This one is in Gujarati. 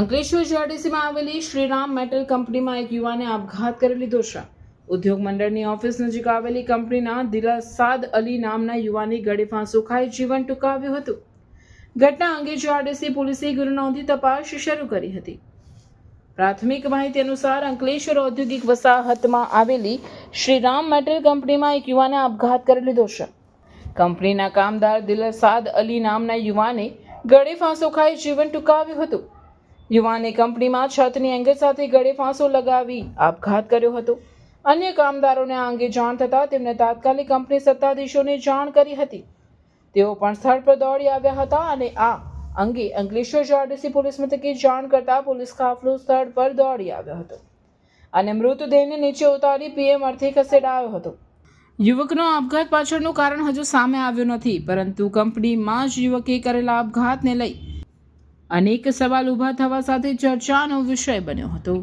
અંકલેશ્વર જીઆરડીસીમાં આવેલી શ્રીરામ મેટલ કંપનીમાં એક યુવાને આપઘાત કરી લીધો છે. ઉદ્યોગ મંડળની ઓફિસ નજીક આવેલી કંપનીના દિલાસાદ અલી નામના યુવાને ગળે ફાંસો ખાઈ જીવન ટૂંકાવ્યું હતું. ઘટના અંગે જીઆરડીસી પોલીસે ગુનો નોંધી તપાસ શરૂ કરી હતી. પ્રાથમિક માહિતી અનુસાર અંકલેશ્વર ઔદ્યોગિક વસાહતમાં આવેલી શ્રીરામ મેટલ કંપનીમાં એક યુવાને આપઘાત કરી લીધો છે. કંપનીના કામદાર દિલસાદ અલી નામના યુવાને ગળે ફાંસો ખાઈ જીવન ટૂંકાવ્યું હતું. યુવાને કંપનીમાં છતની એંગલ સાથે ગળે ફાંસો લગાવી આપઘાત કર્યો હતો. અન્ય કામદારોને આ અંગે જાણ થતાં તેમને તાત્કાલિક કંપની સત્તાધીશોને જાણ કરી હતી. તેઓ પણ સ્થળ પર દોડી આવ્યા હતા અને આ અંગે અંકલેશ્વર જીઆરડીસી પોલીસ મથકે જાણ કરતા પોલીસ કાફલો સ્થળ પર દોડી આવ્યો હતો અને મૃતદેહને નીચે ઉતારી પીએમ અર્થે ખસેડાયો હતો. યુવકનો આપઘાત પાછળનું કારણ હજુ સામે આવ્યું નથી, પરંતુ કંપનીમાં જ યુવકે કરેલા આપઘાતને લઈ અનેક સવાલ ઊભા થવા સાથે ચર્ચાનો વિષય બન્યો હતો.